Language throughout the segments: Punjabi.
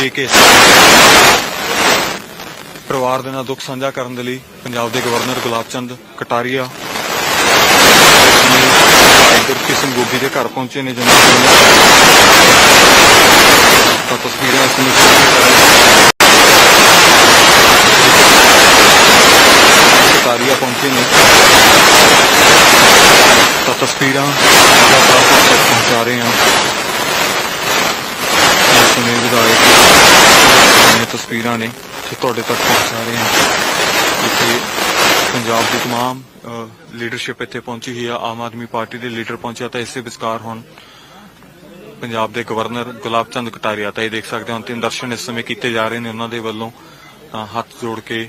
ਦੇ ਕੇ ਪਰਿਵਾਰ ਦੇ ਨਾਲ ਦੁੱਖ ਸਾਂਝਾ ਕਰਨ ਦੇ ਲਈ ਪੰਜਾਬ ਦੇ ਗਵਰਨਰ ਗੁਲਾਬ ਚੰਦ ਕਟਾਰੀਆ ਗੁਰਪ੍ਰੀਤ ਸਿੰਘ ਗੋਗੀ ਦੇ ਘਰ ਪਹੁੰਚੇ ਨੇ ਜਨਾਬ ਤਾਂ ਤਸਵੀਰਾਂ ਇਸ ਨੂੰ ਕਟਾਰੀਆ ਪਹੁੰਚੇ ਨੇ। ਤਾਂ ਤਸਵੀਰਾਂ ਲਗਾਤਾਰ ਤੱਕ ਪਹੁੰਚਾ ਰਹੇ ਹਾਂ। ਇਸ ਵਿਧਾਇਕ ਦੀਆਂ ਤਸਵੀਰਾਂ ਨੇ ਕਿ ਤੁਹਾਡੇ ਤੱਕ ਪਹੁੰਚਾ ਰਹੇ ਹਾਂ। ਇੱਥੇ ਪੰਜਾਬ ਦੀ ਤਮਾਮ ਲੀਡਰਸ਼ਿਪ ਇੱਥੇ ਪਹੁੰਚੀ ਹੋਈ ਆ। ਆਮ ਆਦਮੀ ਪਾਰਟੀ ਦੇ ਲੀਡਰ ਪਹੁੰਚਿਆ ਤਾਂ ਇਸੇ ਵਿਚਕਾਰ ਹੁਣ ਪੰਜਾਬ ਦੇ ਗਵਰਨਰ ਗੁਲਾਬ ਚੰਦ ਕਟਾਰੀਆ ਤਾਂ ਇਹ ਦੇਖ ਸਕਦੇ ਹਾਂ, ਅੰਤਿਮ ਦਰਸ਼ਨ ਇਸ ਸਮੇਂ ਕੀਤੇ ਜਾ ਰਹੇ ਨੇ ਉਹਨਾਂ ਦੇ ਵੱਲੋਂ। ਤਾਂ ਹੱਥ ਜੋੜ ਕੇ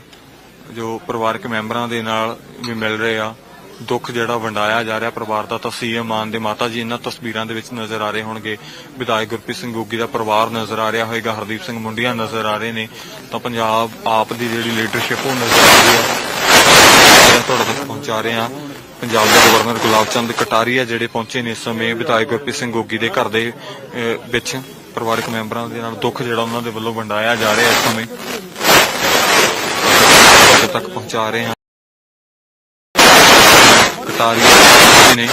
ਜੋ ਪਰਿਵਾਰਕ ਮੈਂਬਰਾਂ ਦੇ ਨਾਲ ਵੀ ਮਿਲ ਰਹੇ ਆ। ਦੁੱਖ ਜਿਹੜਾ ਵੰਡਾਇਆ ਜਾ ਰਿਹਾ ਪਰਿਵਾਰ ਦਾ, ਤਾਂ ਸੀਐਮ ਮਾਨ ਦੇ ਮਾਤਾ ਜੀ ਇਹਨਾਂ ਤਸਵੀਰਾਂ ਦੇ ਵਿੱਚ ਨਜ਼ਰ ਆ ਰਹੇ ਹੋਣਗੇ। ਵਿਧਾਇਕ ਗੁਰਪ੍ਰੀਤ ਸਿੰਘ ਗੋਗੀ ਦਾ ਪਰਿਵਾਰ ਨਜ਼ਰ ਆ ਰਿਹਾ ਹੋਏਗਾ, ਹਰਦੀਪ ਸਿੰਘ ਮੁੰਡੀਆਂ ਨਜ਼ਰ ਆ ਰਹੇ ਨੇ। ਤਾਂ ਪੰਜਾਬ ਆਪ ਦੀ ਜਿਹੜੀ ਲੀਡਰਸ਼ਿਪ ਉਹ ਨਜ਼ਰ ਆ ਰਹੀ ਹੈ। ਤੁਹਾਡੇ ਤੱਕ ਪਹੁੰਚਾ ਰਹੇ। ਹਾਂ ਪੰਜਾਬ ਦੇ ਗਵਰਨਰ ਗੁਲਾਬ ਚੰਦ ਕਟਾਰੀਆ ਜਿਹੜੇ ਪਹੁੰਚੇ ਨੇ ਇਸ ਸਮੇਂ, ਵਿਧਾਇਕ ਗੁਰਪ੍ਰੀਤ ਸਿੰਘ ਗੋਗੀ ਦੇ ਘਰ ਦੇ ਵਿੱਚ ਪਰਿਵਾਰਕ ਮੈਂਬਰਾਂ ਦੇ ਨਾਲ ਦੁੱਖ ਜਿਹੜਾ ਉਹਨਾਂ ਦੇ ਵੱਲੋਂ ਵੰਡਾਇਆ ਜਾ ਰਿਹਾ ਇਸ ਸਮੇਂ। ਤੁਹਾਡੇ ਤੱਕ ਪਹੁੰਚਾ ਰਹੇ ਹਾਂ। ਕਟਾਰੀਆ ਨੇ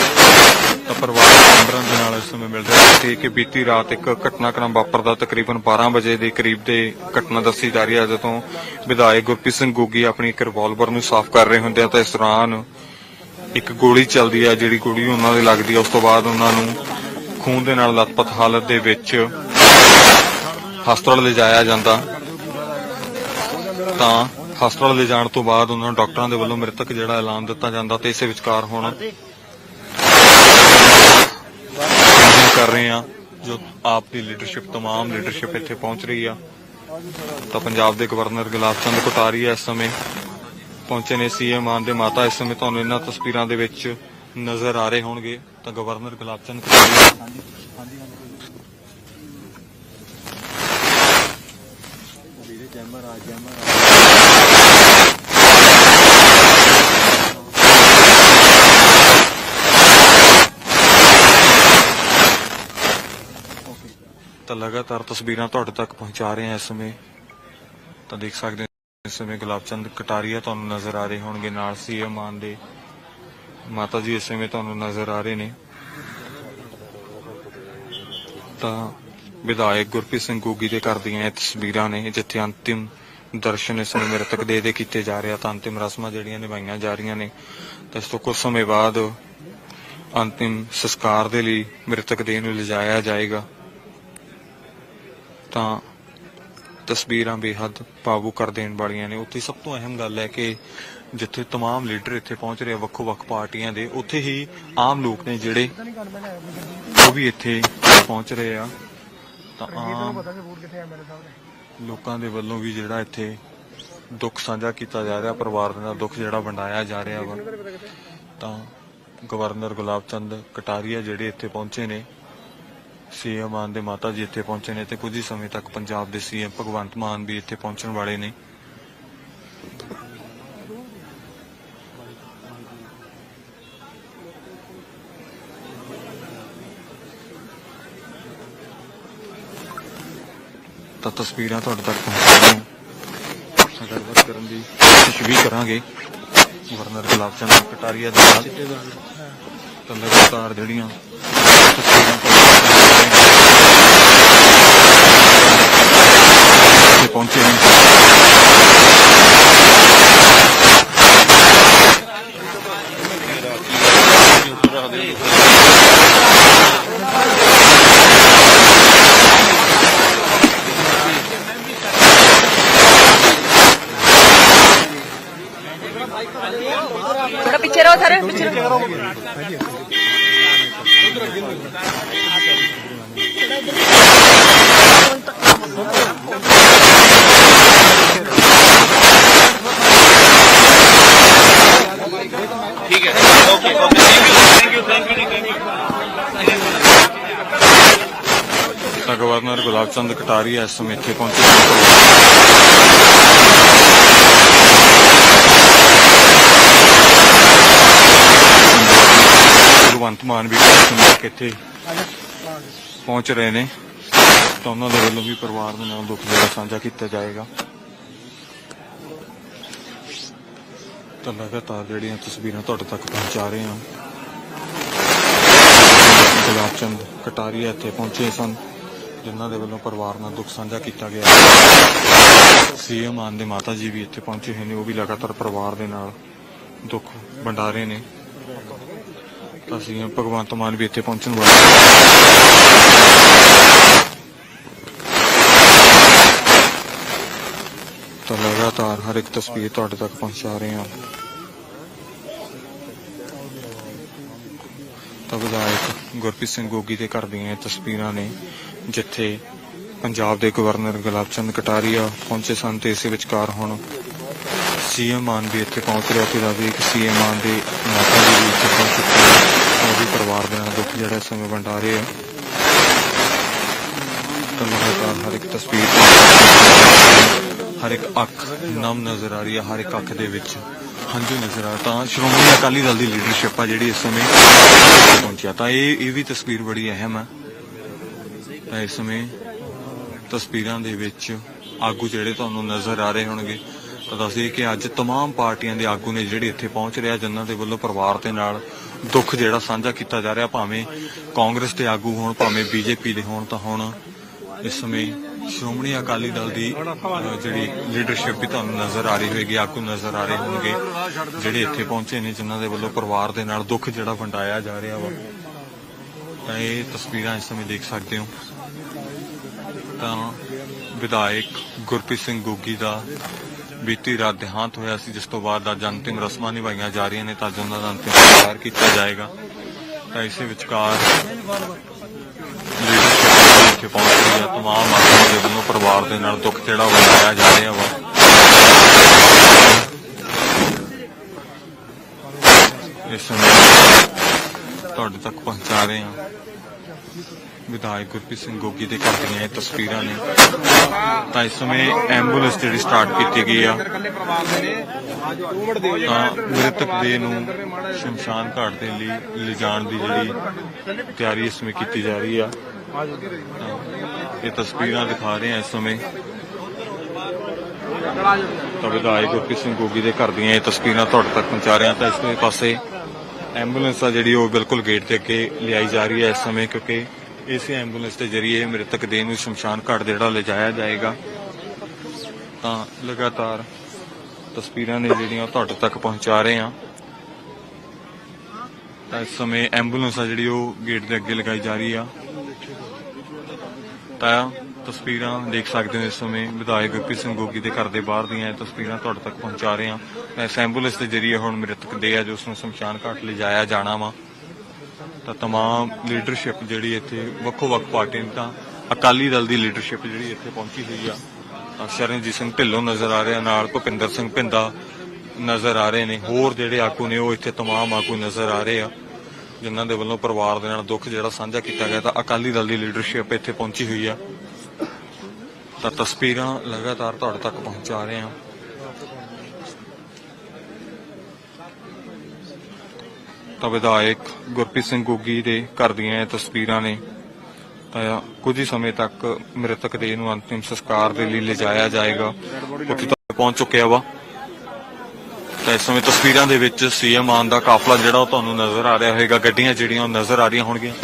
ਤਾਂ ਪਰਿਵਾਰਕ ਮੈਂਬਰਾਂ ਦੇ ਨਾਲ ਇਸ ਸਮੇਂ ਮਿਲ ਰਿਹਾ ਸੀ ਕਿ ਬੀਤੀ ਰਾਤ ਇੱਕ ਘਟਨਾਕ੍ਰਮ ਵਾਪਰਦਾ ਤਕਰੀਬਨ 12 ਵਜੇ ਦੇ ਕਰੀਬ ਦੇ ਘਟਨਾ ਦੱਸੀ ਜਾ ਰਹੀ ਹੈ, ਜਦੋਂ ਵਿਧਾਇਕ ਗੁਰਪ੍ਰੀਤ ਸਿੰਘ ਗੋਗੀ ਆਪਣੀ ਇੱਕ ਰਿਵਾਲਵਰ ਨੂੰ ਸਾਫ਼ ਕਰ ਰਹੇ ਹੁੰਦੇ ਆ, ਤਾਂ ਇਸ ਦੌਰਾਨ ਇੱਕ ਗੋਲੀ ਚੱਲਦੀ ਹੈ ਜਿਹੜੀ ਗੋਲੀ ਉਹਨਾਂ ਦੇ ਲੱਗਦੀ ਹੈ ਉਸ ਤੋਂ ਬਾਅਦ ਉਹਨਾਂ ਨੂੰ ਖੂਨ ਦੇ ਨਾਲ ਲਤਪਤ ਹਾਲਤ ਦੇ ਵਿੱਚ ਹਸਪਤਾਲ ਲਿਜਾਇਆ ਜਾਂਦਾ। ਤਾਂ ਹਸਪਤਾਲ ਲਿਜਾਣ ਤੋਂ ਬਾਅਦ ਉਹਨਾਂ ਨੂੰ ਡਾਕਟਰਾਂ ਦੇ ਵੱਲੋਂ ਮ੍ਰਿਤਕ ਜਿਹੜਾ ਐਲਾਨ ਦਿੱਤਾ ਜਾਂਦਾ ਤੇ ਇਸੇ ਵਿਚਕਾਰ ਹੁਣ ਅਸੀਂ ਕਰ ਰਹੇ ਆ ਜੋ ਆਪ ਦੀ ਲੀਡਰਸ਼ਿਪ तमाम ਲੀਡਰਸ਼ਿਪ ਇੱਥੇ ਪਹੁੰਚ ਰਹੀ ਆ ਤਾਂ ਪੰਜਾਬ ਦੇ ਗਵਰਨਰ ਗੁਲਾਬ ਚੰਦ ਕੋਟਾਰੀਆ ਇਸ ਸਮੇਂ ਪਹੁੰਚੇ ਨੇ ਸੀਐਮ ਮਾਨ ਦੇ ਮਾਤਾ ਇਸ ਸਮੇਂ ਤੁਹਾਨੂੰ ਇਹਨਾਂ ਤਸਵੀਰਾਂ ਦੇ ਵਿੱਚ ਨਜ਼ਰ ਆ ਰਹੇ ਹੋਣਗੇ ਤਾਂ ਗਵਰਨਰ ਗੁਲਾਬ ਚੰਦ ਕੋਟਾਰੀਆ ਤਾਂ ਲਗਾਤਾਰ ਤਸਵੀਰਾਂ ਤੁਹਾਡੇ ਤੱਕ ਪਹੁੰਚਾ ਰਹੇ ਹਾਂ ਇਸ ਸਮੇਂ। ਤਾਂ ਦੇਖ ਸਕਦੇ ਹੋ, ਇਸ ਸਮੇਂ ਗੁਲਾਬ ਚੰਦ ਕਟਾਰੀਆ ਤੁਹਾਨੂੰ ਨਜ਼ਰ ਆ ਰਹੇ ਹੋਣਗੇ, ਨਾਲ ਸੀਐਮ ਮਾਨ ਦੇ ਮਾਤਾ ਜੀ ਇਸ ਸਮੇਂ ਤੁਹਾਨੂੰ ਨਜ਼ਰ ਆ ਰਹੇ ਨੇ। ਤਾਂ ਵਿਧਾਇਕ ਗੁਰਪ੍ਰੀਤ ਸਿੰਘ ਗੋਗੀ ਦੇ ਘਰ ਦੀਆਂ ਇਹ ਤਸਵੀਰਾਂ ਨੇ, ਜਿੱਥੇ ਅੰਤਿਮ ਦਰਸ਼ਨ ਇਸ ਸਮੇਂ ਮ੍ਰਿਤਕ ਦੇ ਦੇ ਕੀਤੇ ਜਾ ਰਹੇ ਤਾਂ ਅੰਤਿਮ ਰਸਮਾਂ ਜਿਹੜੀਆਂ ਨਿਭਾਈਆਂ ਜਾ ਰਹੀਆਂ ਨੇ। ਤਾਂ ਇਸ ਤੋਂ ਕੁਝ ਸਮੇਂ ਬਾਅਦ ਅੰਤਿਮ ਸੰਸਕਾਰ ਦੇ ਲਈ ਮ੍ਰਿਤਕ ਦੇਹ ਨੂੰ ਲਿਜਾਇਆ ਜਾਏਗਾ। ਤਾਂ ਤਸਵੀਰਾਂ ਬੇਹੱਦ ਭਾਵੁਕ ਕਰ ਦੇਣ ਵਾਲੀਆਂ ਨੇ ਉੱਥੇ ਸਭ ਤੋਂ ਅਹਿਮ ਗੱਲ ਹੈ ਕਿ ਜਿੱਥੇ तमाम ਲੀਡਰ ਇੱਥੇ ਪਹੁੰਚ ਰਹੇ ਆ ਵੱਖੋ-ਵੱਖ ਪਾਰਟੀਆਂ ਦੇ ਉੱਥੇ ਹੀ ਆਮ ਲੋਕ ਨੇ ਜਿਹੜੇ ਉਹ ਵੀ ਇੱਥੇ ਪਹੁੰਚ ਰਹੇ ਆ ਤਾਂ ਆਮ ਲੋਕਾਂ ਦੇ ਵੱਲੋਂ ਵੀ ਜਿਹੜਾ ਇੱਥੇ ਦੁੱਖ ਸਾਂਝਾ ਕੀਤਾ ਜਾ ਰਿਹਾ ਪਰਿਵਾਰ ਦੇ ਨਾਲ ਦੁੱਖ ਜਿਹੜਾ ਵੰਡਾਇਆ ਜਾ ਰਿਹਾ ਵਾ ਤਾਂ ਗਵਰਨਰ ਗੁਲਾਬ ਚੰਦ ਕਟਾਰੀਆ ਜਿਹੜੇ ਇੱਥੇ ਪਹੁੰਚੇ ਨੇ ਸੀਐਮ ਮਾਨ ਦੇ ਮਾਤਾ ਜੀ ਇੱਥੇ ਪਹੁੰਚੇ ਨੇ ਤੇ ਕੁਝ ਹੀ ਸਮੇਂ ਤੱਕ ਪੰਜਾਬ ਦੇ ਸੀਐਮ ਭਗਵੰਤ ਮਾਨ ਵੀ ਇੱਥੇ ਪਹੁੰਚਣ ਵਾਲੇ ਨੇ। ਤਾਂ ਤਸਵੀਰਾਂ ਤੁਹਾਡੇ ਤੱਕ ਪਹੁੰਚਾਉਣ ਗੱਲਬਾਤ ਕਰਨ ਦੀ ਕੋਸ਼ਿਸ਼ ਵੀ ਕਰਾਂਗੇ। ਗਵਰਨਰ ਗੁਲਾਬ ਚੰਦ ਕਟਾਰੀਆ ਦੇ ਨਾਲ। ਤਾਂ ਲਗਾਤਾਰ ਜਿਹੜੀਆਂ ਤਸਵੀਰਾਂ ठीक है। Okay okay thank you thank you thank you governor Gulab Chand Kataria इस समय इतने पहुँचे। ਪਹੁੰਚੇ ਨੇ ਭਗਵੰਤ ਮਾਨ ਵੀ ਸਮੇਂ ਤੱਕ ਇੱਥੇ ਪਹੁੰਚ ਰਹੇ ਨੇ। ਤਾਂ ਉਹਨਾਂ ਦੇ ਵੱਲੋਂ ਵੀ ਪਰਿਵਾਰ ਦੇ ਨਾਲ ਦੁੱਖ ਜਿਹੜਾ ਸਾਂਝਾ ਕੀਤਾ ਜਾਏਗਾ। ਤਾਂ ਲਗਾਤਾਰ ਜਿਹੜੀਆਂ ਤਸਵੀਰਾਂ ਤੁਹਾਡੇ ਤੱਕ ਪਹੁੰਚਾ ਰਹੇ ਹਾਂ। ਗੁਲਾਬ ਚੰਦ ਕਟਾਰੀਆ ਇੱਥੇ ਪਹੁੰਚੇ ਸਨ ਜਿਨ੍ਹਾਂ ਦੇ ਵੱਲੋਂ ਪਰਿਵਾਰ ਨਾਲ ਦੁੱਖ ਸਾਂਝਾ ਕੀਤਾ ਗਿਆ। ਸੀਐਮ ਮਾਨ ਦੇ ਮਾਤਾ ਜੀ ਵੀ ਇੱਥੇ ਪਹੁੰਚੇ ਹੋਏ ਨੇ ਉਹ ਵੀ ਲਗਾਤਾਰ ਪਰਿਵਾਰ ਦੇ ਨਾਲ ਦੁੱਖ ਵੰਡਾ ਰਹੇ ਨੇ। ਤਾਂ ਭਗਵੰਤ ਮਾਨ ਵੀ ਇੱਥੇ ਪਹੁੰਚਣ ਵਾਲੇ ਤਾਂ ਲਗਾਤਾਰ ਹਰ ਇੱਕ ਤਸਵੀਰ ਤੁਹਾਡੇ ਤੱਕ ਪਹੁੰਚਾ ਰਹੇ ਹਾਂ। ਤਾਂ ਵਿਧਾਇਕ ਗੁਰਪ੍ਰੀਤ ਸਿੰਘ ਗੋਗੀ ਦੇ ਘਰ ਦੀਆਂ ਤਸਵੀਰਾਂ ਨੇ ਜਿੱਥੇ ਪੰਜਾਬ ਦੇ ਗਵਰਨਰ ਗੁਲਾਬ ਚੰਦ ਕਟਾਰੀਆ ਪਹੁੰਚੇ ਸਨ ਤੇ ਇਸੇ ਵਿਚਕਾਰ ਹੁਣ ਸੀਐਮ ਮਾਨ ਵੀ ਇੱਥੇ ਪਹੁੰਚ ਰਿਹਾ ਤੇ ਵੀ ਇੱਕ ਸੀਐਮ ਮਾਨ ਦੇ ਮਾਤਾ ਜੀ ਵੀ ਇੱਥੇ ਪਹੁੰਚ ਚੁੱਕੇ ਵੀ ਪਰਿਵਾਰ ਦੇ ਨਾਲ ਦੁੱਖ ਜਿਹੜਾ ਇਸ ਸਮੇਂ ਵੰਡਾ ਰਹੇ ਆ ਤਾਂ ਲਗਾਤਾਰ ਹਰ ਇੱਕ ਤਸਵੀਰ ਹਰ ਇੱਕ ਅੱਖ ਨਮ ਨਜ਼ਰ ਆ ਰਹੀ ਹੈ ਹਰ ਇੱਕ ਅੱਖ ਦੇ ਵਿੱਚ ਹੰਝੂ ਨਜ਼ਰ ਆ ਤਾਂ ਸ਼੍ਰੋਮਣੀ ਅਕਾਲੀ ਦਲ ਦੀ ਲੀਡਰਸ਼ਿਪ ਆ ਜਿਹੜੀ ਇਸ ਸਮੇਂ ਇੱਥੇ ਪਹੁੰਚਿਆ ਤਾਂ ਇਹ ਇਹ ਵੀ ਤਸਵੀਰ ਬੜੀ ਅਹਿਮ ਹੈ ਤਾਂ ਇਸ ਸਮੇਂ ਤਸਵੀਰਾਂ ਦੇ ਵਿੱਚ ਆਗੂ ਜਿਹੜੇ ਤੁਹਾਨੂੰ ਨਜ਼ਰ ਆ ਰਹੇ ਹੋਣਗੇ ਤਾਂ ਦੱਸਦੇ ਕਿ ਅੱਜ तमाम ਪਾਰਟੀਆਂ ਦੇ ਆਗੂ ਨੇ ਜਿਹੜੇ ਇੱਥੇ ਪਹੁੰਚ ਰਿਹਾ ਜਿਨ੍ਹਾਂ ਦੇ ਵੱਲੋਂ ਪਰਿਵਾਰ ਦੇ ਨਾਲ ਦੁੱਖ ਜਿਹੜਾ ਸਾਂਝਾ ਕੀਤਾ ਜਾ ਰਿਹਾ, ਭਾਵੇਂ ਕਾਂਗਰਸ ਦੇ ਆਗੂ ਹੋਣ, ਭਾਵੇਂ ਬੀਜੇਪੀ ਦੇ ਹੋਣ, ਤਾਂ ਹੁਣ ਇਸ ਸਮੇਂ ਸ਼੍ਰੋਮਣੀ ਅਕਾਲੀ ਦਲ ਦੀ ਜਿਹੜੀ ਲੀਡਰਸ਼ਿਪ ਵੀ ਤੁਹਾਨੂੰ ਨਜ਼ਰ ਆ ਰਹੀ ਹੋਏਗੀ, ਆਗੂ ਨਜ਼ਰ ਆ ਰਹੇ ਹੋਣਗੇ, ਜਿਹੜੇ ਇੱਥੇ ਪਹੁੰਚੇ ਨੇ, ਜਿਨ੍ਹਾਂ ਦੇ ਵੱਲੋਂ ਪਰਿਵਾਰ ਦੇ ਨਾਲ ਦੁੱਖ ਜਿਹੜਾ ਵੰਡਾਇਆ ਜਾ ਰਿਹਾ ਵਾ। ਤਾਂ ਇਹ ਤਸਵੀਰਾਂ ਇਸ ਸਮੇਂ ਦੇਖ ਸਕਦੇ ਹੋ। ਤਾਂ ਵਿਧਾਇਕ ਗੁਰਪ੍ਰੀਤ ਸਿੰਘ ਗੋਗੀ ਦਾ ਬੀਤੀ ਰਾਤ ਦੇਹਾਂਤ ਹੋਇਆ ਸੀ, ਜਿਸ ਤੋਂ ਬਾਅਦ ਅੱਜ ਅੰਤਿਮ ਰਸਮਾਂ ਨਿਭਾਈਆਂ ਜਾ ਰਹੀਆਂ ਨੇ ਤਾਂ ਅੱਜ ਉਹਨਾਂ ਦਾ ਅੰਤਿਮ ਸੰਸਕਾਰ ਕੀਤਾ ਜਾਏਗਾ। ਤਾਂ ਇਸੇ ਵਿਚਕਾਰ ਲੀਡਰਸ਼ਿਪ ਇੱਥੇ ਪਹੁੰਚ ਤਮਾਮ ਆਦਮੀ ਦੇ ਵੱਲੋਂ ਪਰਿਵਾਰ ਦੇ ਨਾਲ ਦੁੱਖ ਜਿਹੜਾ ਵੰਡਾਇਆ ਜਾ ਰਿਹਾ ਵਾ। ਇਸ ਸਮੇਂ ਤੁਹਾਡੇ ਤੱਕ ਪਹੁੰਚਾ ਰਹੇ ਹਾਂ। ਵਿਧਾਇਕ ਗੁਰਪ੍ਰੀਤ ਸਿੰਘ ਗੋਗੀ ਦੇ ਘਰ ਦੀਆਂ ਇਹ ਤਸਵੀਰਾਂ ਨੇ। ਤਾਂ ਇਸ ਸਮੇਂ ਐਂਬੂਲੈਂਸ ਜਿਹੜੀ ਸਟਾਰਟ ਕੀਤੀ ਗਈ ਆ। ਤਾਂ ਮ੍ਰਿਤਕ ਦੇ ਨੂੰ ਸ਼ਮਸ਼ਾਨ ਘਾਟ ਦੇ ਲਈ ਲਿਜਾਣ ਦੀ ਜਿਹੜੀ ਤਿਆਰੀ ਇਸ ਸਮੇਂ ਕੀਤੀ ਜਾ ਰਹੀ ਆ। ਇਹ ਤਸਵੀਰਾਂ ਦਿਖਾ ਰਹੇ ਆ ਇਸ ਸਮੇਂ। ਤਾਂ ਵਿਧਾਇਕ ਗੁਰਪ੍ਰੀਤ ਸਿੰਘ ਗੋਗੀ ਦੇ ਘਰ ਦੀਆਂ ਇਹ ਤਸਵੀਰਾਂ ਤੁਹਾਡੇ ਤੱਕ ਪਹੁੰਚਾ ਰਹੇ। ਹਾਂ ਤਾਂ ਇਸ ਪਾਸੇ ਐਂਬੂਲੈਂਸ ਆ ਜਿਹੜੀ ਉਹ ਬਿਲਕੁਲ ਗੇਟ ਦੇ ਅੱਗੇ ਲਿਆਈ ਜਾ ਰਹੀ ਹੈ ਇਸ ਸਮੇਂ, ਕਿਉਂਕਿ ਇਸੇ ਐਂਬੂਲੈਂਸ ਦੇ ਜ਼ਰੀਏ ਮ੍ਰਿਤਕ ਦੇਹ ਨੂੰ ਸ਼ਮਸ਼ਾਨ ਘਾਟ ਦੇ ਜਿਹੜਾ ਲਿਜਾਇਆ ਜਾਏਗਾ। ਤਾਂ ਲਗਾਤਾਰ ਤਸਵੀਰਾਂ ਨੇ ਜਿਹੜੀਆਂ ਉਹ ਤੁਹਾਡੇ ਤੱਕ ਪਹੁੰਚਾ ਰਹੇ ਹਾਂ। ਤਾਂ ਇਸ ਸਮੇਂ ਐਂਬੂਲੈਂਸ ਆ ਜਿਹੜੀ ਉਹ ਗੇਟ ਦੇ ਅੱਗੇ ਲਗਾਈ ਜਾ ਰਹੀ ਆ। ਤਾਂ ਤਸਵੀਰਾਂ ਦੇਖ ਸਕਦੇ ਹੋ ਇਸ ਸਮੇਂ ਵਿਧਾਇਕ ਗੁਰਪ੍ਰੀਤ ਸਿੰਘ ਗੋਗੀ ਦੇ ਘਰ ਦੇ ਬਾਹਰ ਦੀਆਂ ਇਹ ਤਸਵੀਰਾਂ ਤੁਹਾਡੇ ਤੱਕ ਪਹੁੰਚਾ ਰਹੇ ਹਾਂ ਤਾਂ ਇਸ ਐਂਬੂਲੈਂਸ ਦੇ ਜ਼ਰੀਏ ਹੁਣ ਮ੍ਰਿਤਕ ਦੇਹ ਆ ਜੋ ਉਸ ਨੂੰ ਸ਼ਮਸ਼ਾਨ ਘਾਟ ਲਿਜਾਇਆ ਜਾਣਾ ਵਾ ਤਾਂ तमाम ਲੀਡਰਸ਼ਿਪ ਜਿਹੜੀ ਇੱਥੇ ਵੱਖੋ ਵੱਖ ਪਾਰਟੀਆਂ ਦੀ ਤਾਂ ਅਕਾਲੀ ਦਲ ਦੀ ਲੀਡਰਸ਼ਿਪ ਜਿਹੜੀ ਇੱਥੇ ਪਹੁੰਚੀ ਹੋਈ ਆ ਤਾਂ ਸ਼ਰਨਜੀਤ ਸਿੰਘ ਢਿੱਲੋਂ ਨਜ਼ਰ ਆ ਰਿਹਾ ਨਾਲ ਭੁਪਿੰਦਰ ਸਿੰਘ ਭਿੰਦਾ ਨਜ਼ਰ ਆ ਰਹੇ ਨੇ ਹੋਰ ਜਿਹੜੇ ਆਗੂ ਨੇ ਉਹ ਇੱਥੇ तमाम ਆਗੂ ਨਜ਼ਰ ਆ ਰਹੇ ਆ ਜਿਨ੍ਹਾਂ ਦੇ ਵੱਲੋਂ ਪਰਿਵਾਰ ਦੇ ਨਾਲ ਦੁੱਖ ਜਿਹੜਾ ਸਾਂਝਾ ਕੀਤਾ ਗਿਆ ਤਾਂ ਅਕਾਲੀ ਦਲ ਦੀ ਲੀਡਰਸ਼ਿਪ ਇੱਥੇ ਪਹੁੰਚੀ ਹੋਈ ਆ ਤਾਂ ਤਸਵੀਰਾਂ ਲਗਾਤਾਰ ਤੁਹਾਡੇ ਤੱਕ ਪਹੁੰਚਾ ਰਹੇ ਹਾਂ। ਤਾਂ ਵਿਧਾਇਕ ਗੁਰਪ੍ਰੀਤ ਸਿੰਘ ਗੋਗੀ ਦੇ ਘਰ ਦੀਆਂ ਇਹ ਤਸਵੀਰਾਂ ਨੇ ਤਾਂ ਕੁਝ ਹੀ ਸਮੇਂ ਤੱਕ ਮ੍ਰਿਤਕ ਦੇਹ ਨੂੰ ਅੰਤਿਮ ਸੰਸਕਾਰ ਦੇ ਲਈ ਲਿਜਾਇਆ ਜਾਏਗਾ। ਉੱਥੇ ਤੱਕ ਪਹੁੰਚ ਚੁੱਕਿਆ ਵਾ। ਤਾਂ ਇਸ ਸਮੇਂ ਤਸਵੀਰਾਂ ਦੇ ਵਿੱਚ ਸੀਐਮ ਆਨ ਦਾ ਕਾਫਲਾ ਜਿਹੜਾ ਉਹ ਤੁਹਾਨੂੰ ਨਜ਼ਰ ਆ ਰਿਹਾ ਹੋਵੇਗਾ ਗੱਡੀਆਂ ਜਿਹੜੀਆਂ ਉਹ ਨਜ਼ਰ ਆ ਰਹੀਆਂ ਹੋਣਗੀਆਂ।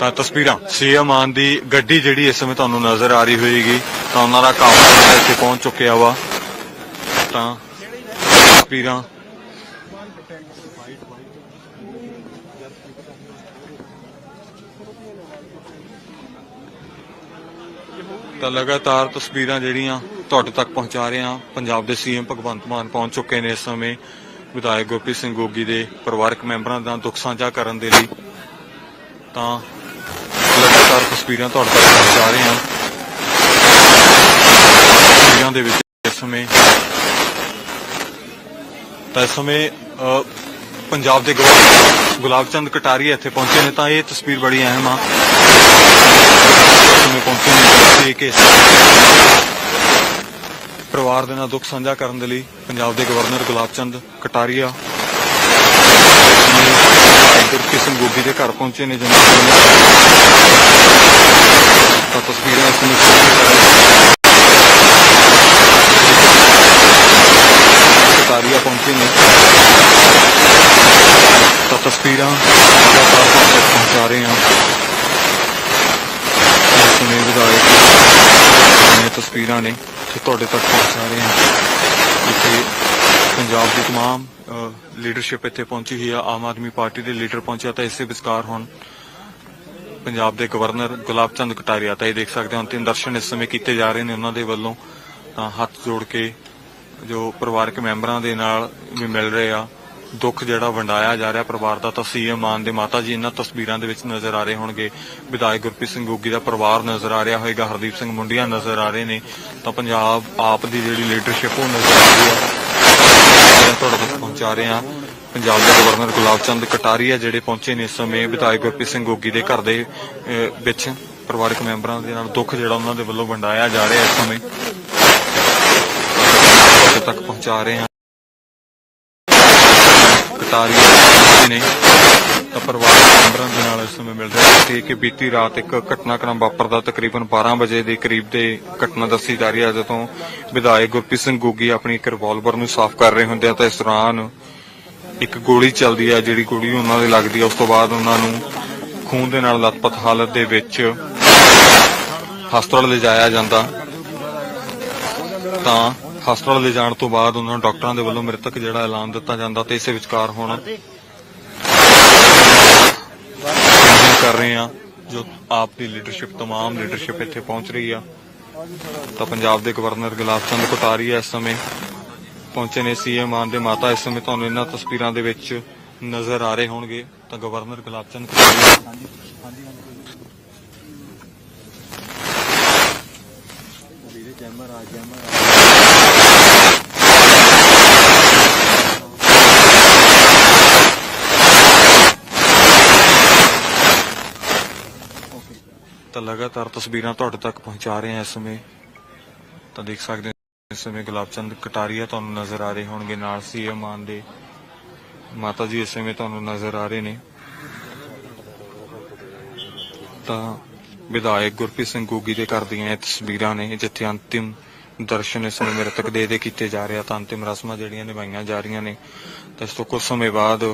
ਤਾਂ ਤਸਵੀਰਾਂ ਸੀਐਮ ਮਾਨ ਦੀ ਗੱਡੀ ਜਿਹੜੀ ਇਸ ਸਮੇਂ ਤੁਹਾਨੂੰ ਨਜ਼ਰ ਆ ਰਹੀ ਹੋਏਗੀ, ਤਾਂ ਉਹਨਾਂ ਦਾ ਕਾਫਲਾ ਇੱਥੇ ਪਹੁੰਚ ਚੁੱਕਿਆ ਵਾ। ਤਾਂ ਤਸਵੀਰਾਂ ਤਾਂ ਲਗਾਤਾਰ ਤਸਵੀਰਾਂ ਜਿਹੜੀਆਂ ਤੁਹਾਡੇ ਤੱਕ ਪਹੁੰਚਾ ਰਹੇ ਹਾਂ। ਪੰਜਾਬ ਦੇ ਸੀਐਮ ਭਗਵੰਤ ਮਾਨ ਪਹੁੰਚ ਚੁੱਕੇ ਨੇ ਇਸ ਸਮੇਂ। ਵਿਧਾਇਕ ਗੁਰਪ੍ਰੀਤ ਸਿੰਘ ਗੋਗੀ ਦੇ ਪਰਿਵਾਰਕ ਮੈਂਬਰਾਂ ਦਾ ਦੁੱਖ ਸਾਂਝਾ ਕਰਨ ਦੇ ਲਈ ਤਾਂ ਲਗਾਤਾਰ ਤਸਵੀਰਾਂ ਤੁਹਾਡੇ ਤੱਕ ਪਹੁੰਚਾ ਰਹੇ ਹਾਂ। ਤਸਵੀਰਾਂ ਦੇ ਵਿੱਚ ਇਸ ਸਮੇਂ, ਤਾਂ ਇਸ ਸਮੇਂ ਪੰਜਾਬ ਦੇ ਗਵਰਨਰ ਗੁਲਾਬ ਚੰਦ ਕਟਾਰੀਆ ਇੱਥੇ ਪਹੁੰਚੇ ਨੇ, ਤਾਂ ਇਹ ਤਸਵੀਰ ਬੜੀ ਅਹਿਮ ਆ। ਸਮੇਂ ਪਹੁੰਚੇ ਨੇ ਕਿ ਪਰਿਵਾਰ ਦੇ ਨਾਲ ਦੁੱਖ ਸਾਂਝਾ ਕਰਨ ਦੇ ਲਈ ਪੰਜਾਬ ਦੇ ਗਵਰਨਰ ਗੁਲਾਬ ਚੰਦ ਕਟਾਰੀਆ ਵਿਧਾਇਕ ਗੁਰਪ੍ਰੀਤ ਸਿੰਘ ਗੋਗੀ ਦੇ ਘਰ ਪਹੁੰਚੇ ਨੇ ਜਨਾਬ ਤਾਂ ਤਸਵੀਰਾਂ ਇਸ ਨੂੰ ਤਾਰੀਆ ਪਹੁੰਚੇ ਨੇ ਤਾਂ ਤਸਵੀਰਾਂ ਲਗਾਤਾਰ ਤੁਹਾਨੂੰ ਤੱਕ ਪਹੁੰਚਾ ਰਹੇ ਹਾਂ ਇਸ ਸਮੇਂ ਵਿਧਾਇਕ ਦੀਆਂ ਤਸਵੀਰਾਂ ਨੇ ਜੋ ਤੁਹਾਡੇ ਤੱਕ ਪਹੁੰਚਾ ਰਹੇ ਹਾਂ ਜਿੱਥੇ ਪੰਜਾਬ ਦੀ ਤਮਾਮ ਲੀਡਰਸ਼ਿਪ ਇੱਥੇ ਪਹੁੰਚੀ ਹੋਈ ਆ, ਆਮ ਆਦਮੀ ਪਾਰਟੀ ਦੇ ਲੀਡਰ ਪਹੁੰਚਿਆ ਤਾਂ ਇਸੇ ਵਿਚਕਾਰ ਹੁਣ ਪੰਜਾਬ ਦੇ ਗਵਰਨਰ ਗੁਲਾਬ ਚੰਦ ਕਟਾਰੀਆ ਤਾਂ ਇਹ ਦੇਖ ਸਕਦੇ ਹੋ, ਅੰਤਿਮ ਦਰਸ਼ਨ ਇਸ ਸਮੇਂ ਕੀਤੇ ਜਾ ਰਹੇ ਨੇ ਉਹਨਾਂ ਦੇ ਵੱਲੋਂ। ਤਾਂ ਹੱਥ ਜੋੜ ਕੇ ਜੋ ਪਰਿਵਾਰਕ ਮੈਂਬਰਾਂ ਦੇ ਨਾਲ ਵੀ ਮਿਲ ਰਹੇ ਆ, ਦੁੱਖ ਜਿਹੜਾ ਵੰਡਾਇਆ ਜਾ ਰਿਹਾ ਪਰਿਵਾਰ ਦਾ, ਤਾਂ ਸੀਐਮ ਮਾਨ ਦੇ ਮਾਤਾ ਜੀ ਇਹਨਾਂ ਤਸਵੀਰਾਂ ਦੇ ਵਿੱਚ ਨਜ਼ਰ ਆ ਰਹੇ ਹੋਣਗੇ। ਵਿਧਾਇਕ ਗੁਰਪ੍ਰੀਤ ਸਿੰਘ ਗੋਗੀ ਦਾ ਪਰਿਵਾਰ ਨਜ਼ਰ ਆ ਰਿਹਾ ਹੋਏਗਾ, ਹਰਦੀਪ ਸਿੰਘ ਮੁੰਡੀਆਂ ਨਜ਼ਰ ਆ ਰਹੇ ਨੇ। ਤਾਂ ਪੰਜਾਬ ਆਪ ਦੀ ਜਿਹੜੀ ਲੀਡਰਸ਼ਿਪ ਉਹ ਨਜ਼ਰ ਆ ਰਹੀ ਹੈ। ਤੁਹਾਡੇ ਰਹੇ ਹਾਂ। ਪੰਜਾਬ ਦੇ ਗਵਰਨਰ ਗੁਲਾਬ ਚੰਦ ਕਟਾਰੀਆ ਜਿਹੜੇ ਪਹੁੰਚੇ ਨੇ ਇਸ ਸਮੇਂ, ਵਿਧਾਇਕ ਗੁਰਪ੍ਰੀਤ ਸਿੰਘ ਗੋਗੀ ਦੇ ਘਰ ਦੇ ਵਿੱਚ ਪਰਿਵਾਰਕ ਮੈਂਬਰਾਂ ਦੇ ਨਾਲ ਦੁੱਖ ਜਿਹੜਾ ਉਹਨਾਂ ਦੇ ਵੱਲੋਂ ਵੰਡਾਇਆ ਜਾ ਰਿਹਾ ਇਸ ਸਮੇਂ। ਤੱਕ ਪਹੁੰਚਾ ਰਹੇ ਹਾਂ। ਕਟਾਰੀਆ ਨੇ। ਤਾਂ ਪਰਿਵਾਰਕ ਮੈਂਬਰਾਂ ਦੇ ਨਾਲ ਇਸ ਸਮੇਂ ਮਿਲ ਰਿਹਾ ਸੀ ਕਿ ਬੀਤੀ ਰਾਤ ਇੱਕ ਘਟਨਾਕ੍ਰਮ ਵਾਪਰਦਾ ਤਕਰੀਬਨ 12 ਵਜੇ ਦੇ ਕਰੀਬ ਦੇ ਘਟਨਾ ਦੱਸੀ ਜਾ ਰਹੀ ਹੈ, ਜਦੋਂ ਵਿਧਾਇਕ ਗੁਰਪ੍ਰੀਤ ਸਿੰਘ ਗੋਗੀ ਆਪਣੀ ਇੱਕ ਰਿਵਾਲਵਰ ਨੂੰ ਸਾਫ਼ ਕਰ ਰਹੇ ਹੁੰਦੇ ਆ ਤਾਂ ਇਸ ਦੌਰਾਨ ਇੱਕ ਗੋਲੀ ਚੱਲਦੀ ਹੈ, ਜਿਹੜੀ ਗੋਲੀ ਉਹਨਾਂ ਦੇ ਲੱਗਦੀ ਹੈ। ਉਸ ਤੋਂ ਬਾਅਦ ਉਹਨਾਂ ਨੂੰ ਖੂਨ ਦੇ ਨਾਲ ਲਤਪਤ ਹਾਲਤ ਦੇ ਵਿੱਚ ਹਸਪਤਾਲ ਲਿਜਾਇਆ ਜਾਂਦਾ। ਤਾਂ ਹਸਪਤਾਲ ਲਿਜਾਣ ਤੋਂ ਬਾਅਦ ਉਹਨਾਂ ਨੂੰ ਡਾਕਟਰਾਂ ਦੇ ਵੱਲੋਂ ਮ੍ਰਿਤਕ ਜਿਹੜਾ ਐਲਾਨ ਦਿੱਤਾ ਜਾਂਦਾ ਤੇ ਇਸੇ ਵਿਚਕਾਰ ਹੁਣ ਕਰ ਰਹੇ ਆ ਜੋ ਆਪ ਦੀ ਲੀਡਰਸ਼ਿਪ तमाम ਲੀਡਰਸ਼ਿਪ ਇੱਥੇ ਪਹੁੰਚ ਰਹੀ ਆ ਤਾਂ ਪੰਜਾਬ ਦੇ ਗਵਰਨਰ ਗੁਲਾਬ ਚੰਦ ਕੋਟਾਰੀਆ ਇਸ ਸਮੇਂ ਪਹੁੰਚੇ ਨੇ ਸੀਐਮ ਮਾਨ ਦੇ ਮਾਤਾ ਇਸ ਸਮੇਂ ਤੁਹਾਨੂੰ ਇਹਨਾਂ ਤਸਵੀਰਾਂ ਦੇ ਵਿੱਚ ਨਜ਼ਰ ਆ ਰਹੇ ਹੋਣਗੇ ਤਾਂ ਗਵਰਨਰ ਗੁਲਾਬ ਚੰਦ ਕੋਟਾਰੀਆ ਤਾਂ ਲਗਾਤਾਰ ਤਸਵੀਰਾਂ ਤੁਹਾਡੇ ਤੱਕ ਪਹੁੰਚਾ ਰਹੇ ਹਾਂ ਇਸ ਸਮੇਂ। ਤਾਂ ਦੇਖ ਸਕਦੇ ਹੋ, ਇਸ ਸਮੇਂ ਗੁਲਾਬ ਚੰਦ ਕਟਾਰੀਆ ਤੁਹਾਨੂੰ ਨਜ਼ਰ ਆ ਰਹੇ ਹੋਣਗੇ, ਨਾਲ ਸੀਐਮ ਮਾਨ ਦੇ ਮਾਤਾ ਜੀ ਇਸ ਸਮੇਂ ਤੁਹਾਨੂੰ ਨਜ਼ਰ ਆ ਰਹੇ ਨੇ। ਤਾਂ ਵਿਧਾਇਕ ਗੁਰਪ੍ਰੀਤ ਸਿੰਘ ਗੋਗੀ ਦੇ ਘਰ ਦੀਆਂ ਇਹ ਤਸਵੀਰਾਂ ਨੇ, ਜਿੱਥੇ ਅੰਤਿਮ ਦਰਸ਼ਨ ਇਸ ਸਮੇਂ ਮ੍ਰਿਤਕ ਦੇ ਦੇ ਕੀਤੇ ਜਾ ਰਹੇ ਤਾਂ ਅੰਤਿਮ ਰਸਮਾਂ ਜਿਹੜੀਆਂ ਨਿਭਾਈਆਂ ਜਾ ਰਹੀਆਂ ਨੇ। ਤਾਂ ਇਸ ਤੋਂ ਕੁਝ ਸਮੇਂ ਬਾਅਦ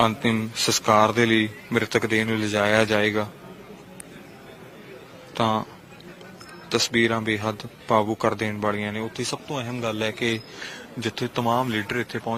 ਅੰਤਿਮ ਸੰਸਕਾਰ ਦੇ ਲਈ ਮ੍ਰਿਤਕ ਦੇਹ ਨੂੰ ਲਿਜਾਇਆ ਜਾਏਗਾ। ਤਾਂ ਤਸਵੀਰਾਂ ਬੇਹੱਦ ਭਾਵੁਕ ਕਰ ਦੇਣ ਵਾਲੀਆਂ ਨੇ ਉੱਥੇ ਸਭ ਤੋਂ ਅਹਿਮ ਗੱਲ ਹੈ ਕਿ ਜਿੱਥੇ तमाम ਲੀਡਰ ਇੱਥੇ ਪਹੁੰਚ